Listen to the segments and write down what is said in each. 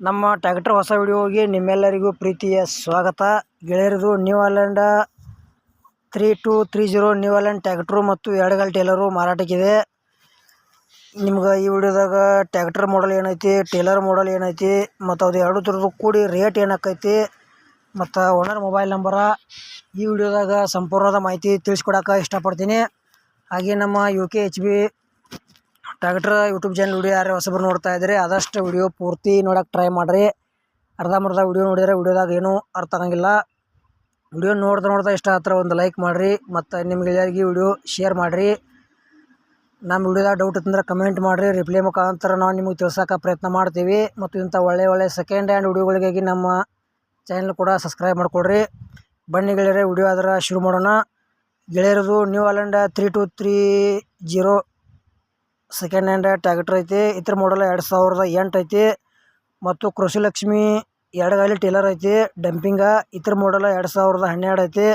ನಮ್ಮ ಟ್ಯಾಕ್ಟರ್ ಹೊಸ ವಿಡಿಯೋಗೆ ನಿಮ್ಮೆಲ್ಲರಿಗೂ ಪ್ರೀತಿಯ ಸ್ವಾಗತ. ಗೆಳೆಯರದು New Holland three two three zero New Holland tractor ಮತ್ತು ಎಡಗಲ್ ಟೇಲರು ಮಾರಾಟಕ್ಕಿದೆ. ನಿಮ್ಗೆ ಈ ವಿಡಿಯೋದಾಗ ಟ್ಯಾಕ್ಟರ್ ಮಾಡಲ್ ಏನೈತಿ ಟೇಲರ್ ಮಾಡಲ್ ಏನೈತಿ, ಮತ್ತು ಅದು ಎರಡು ಥರದ್ದು ಕೂಡಿ ರೇಟ್ ಏನಾಕೈತಿ, ಮತ್ತು ಓನರ್ ಮೊಬೈಲ್ ನಂಬರ ಈ ವಿಡಿಯೋದಾಗ ಸಂಪೂರ್ಣದ ಮಾಹಿತಿ ತಿಳಿಸ್ಕೊಡಕ್ಕೆ ಇಷ್ಟಪಡ್ತೀನಿ. ಹಾಗೆ ನಮ್ಮ U K H B tractor YouTube channel video ಯಾರು ಹೊಸಬ್ರು ನೋಡ್ತಾ ಇದ್ರೆ ಆದಷ್ಟು ವಿಡಿಯೋ ಪೂರ್ತಿ ನೋಡೋಕೆ ಟ್ರೈ ಮಾಡಿರಿ. ಅರ್ಧಂಬರ್ಧ ವಿಡಿಯೋ ನೋಡಿದರೆ ವಿಡಿಯೋದಾಗ ಏನೂ ಅರ್ಥ ಆಗಂಗಿಲ್ಲ. ವಿಡಿಯೋ ನೋಡ್ತಾ ನೋಡ್ತಾ ಇಷ್ಟ ಹತ್ರ ಒಂದು ಲೈಕ್ ಮಾಡಿರಿ, ಮತ್ತು ನಿಮ್ಗೆ ವಿಡಿಯೋ ಶೇರ್ ಮಾಡಿರಿ. ನಮ್ಮ ವಿಡಿಯೋದಾಗ ಡೌಟ್ ಇತ್ತಂದ್ರೆ ಕಮೆಂಟ್ ಮಾಡಿರಿ ರಿಪ್ಲೈ ಮುಖಾಂತರ ನಾವು ನಿಮಗೆ ತಿಳ್ಸೋಕೆ ಪ್ರಯತ್ನ ಮಾಡ್ತೀವಿ. ಮತ್ತು ಇಂಥ ಒಳ್ಳೆ ಒಳ್ಳೆ ಸೆಕೆಂಡ್ ಹ್ಯಾಂಡ್ ವಿಡಿಯೋಗಳಿಗಾಗಿ ನಮ್ಮ ಚಾನಲ್ ಕೂಡ ಸಬ್ಸ್ಕ್ರೈಬ್ ಮಾಡಿಕೊಡ್ರಿ. ಬನ್ನಿ ಗೆಳೆಯರೆ ವಿಡಿಯೋ ಆದ್ರೆ ಶುರು ಮಾಡೋಣ. ಗೆಳೆಯರದು New Holland three two three zero second hand tractor ಐತಿ, ಇತರ ಮಾಡಲ್ ಎರಡು ಸಾವಿರದ ಎಂಟು ಐತಿ. ಮತ್ತು ಕೃಷಿ ಲಕ್ಷ್ಮಿ ಎರಡು ಗಾಲಿ ಟೇಲರ್ ಐತಿ ಡಂಪಿಂಗ ಇತರ ಮಾಡಲ್ ಎರಡು ಸಾವಿರದ ಹನ್ನೆರಡು ಐತಿ.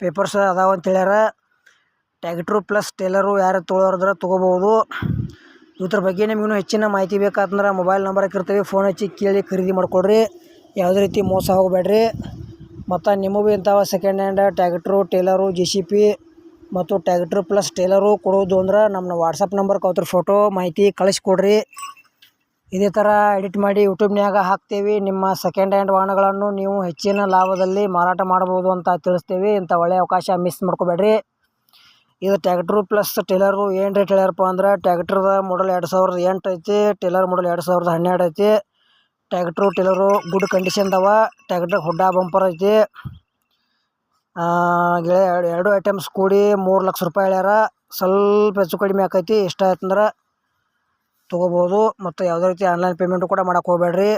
ಪೇಪರ್ಸ್ ಅದಾವ ಅಂತ ಹೇಳ್ಯಾರ. ಟ್ಯಾಕ್ಟ್ರು ಪ್ಲಸ್ ಟೇಲರು ಯಾರು ತೊಗೊಳೋರಿದ್ರೆ ತೊಗೋಬೋದು ಇದ್ರ ಬಗ್ಗೆ ನಿಮಗೂ ಹೆಚ್ಚಿನ ಮಾಹಿತಿ ಬೇಕಾತಂದ್ರೆ ಮೊಬೈಲ್ ನಂಬರ್ ಹಾಕಿರ್ತೀವಿ. ಫೋನ್ ಹಚ್ಚಿ ಕೇಳಿ ಖರೀದಿ ಮಾಡಿಕೊಡ್ರಿ. ಯಾವುದೇ ರೀತಿ ಮೋಸ ಹೋಗಬೇಡ್ರಿ. ಮತ್ತು ನಿಮಗೂ ಇಂಥವ second hand tractor trailer J C P ಮತ್ತು ಟ್ಯಾಕ್ಟ್ರ್ ಪ್ಲಸ್ ಟೇಲರು ಕೊಡೋದು ಅಂದ್ರೆ ನಮ್ಮ ವಾಟ್ಸಪ್ ನಂಬರ್ಗೆ ಅವ್ರ ಫೋಟೋ ಮಾಹಿತಿ ಕಳಿಸ್ಕೊಡ್ರಿ. ಇದೇ ಥರ ಎಡಿಟ್ ಮಾಡಿ ಯೂಟ್ಯೂಬ್ನ್ಯಾಗ ಹಾಕ್ತೀವಿ. ನಿಮ್ಮ ಸೆಕೆಂಡ್ ಹ್ಯಾಂಡ್ ವಾಹನಗಳನ್ನು ನೀವು ಹೆಚ್ಚಿನ ಲಾಭದಲ್ಲಿ ಮಾರಾಟ ಮಾಡ್ಬೋದು ಅಂತ ತಿಳಿಸ್ತೀವಿ. ಇಂಥ ಒಳ್ಳೆಯ ಅವಕಾಶ ಮಿಸ್ ಮಾಡ್ಕೋಬೇಡ್ರಿ. ಇದು ಟ್ಯಾಕ್ಟ್ರು ಪ್ಲಸ್ ಟೇಲರು ಏನು ರೇಟ್ ಹೇಳ್ಯಾರಪ್ಪ ಅಂದ್ರೆ ಟ್ಯಾಕ್ಟ್ರದ ಮಾಡಲ್ ಎರಡು ಸಾವಿರದ ಎಂಟು ಐತಿ ಟೇಲರ್ ಮಾಡಲ್ ಎರಡು ಸಾವಿರದ ಹನ್ನೆರಡು ಐತಿ. ಟ್ಯಾಕ್ಟ್ರು ಟೇಲರು ಗುಡ್ ಕಂಡೀಷನ್ದವ ಟ್ಯಾಕ್ಟ್ರ್ ಹುಡ್ಡ ಬಂಪರ್ ಐತಿ. ಗೆಳೆ ಎರಡು ಎರಡು ಐಟಮ್ಸ್ ಕೂಡಿ ಮೂರು ಲಕ್ಷ ರೂಪಾಯಿ ಹೇಳ್ಯಾರ. ಸ್ವಲ್ಪ ಹೆಚ್ಚು ಕಡಿಮೆ ಆಕೈತಿ. ಇಷ್ಟ ಆಯ್ತಂದ್ರೆ ತೊಗೋಬೋದು. ಮತ್ತು ಯಾವುದೇ ರೀತಿ ಆನ್ಲೈನ್ ಪೇಮೆಂಟು ಕೂಡ ಮಾಡಕ್ಕೆ ಹೋಗ್ಬೇಡ್ರಿ.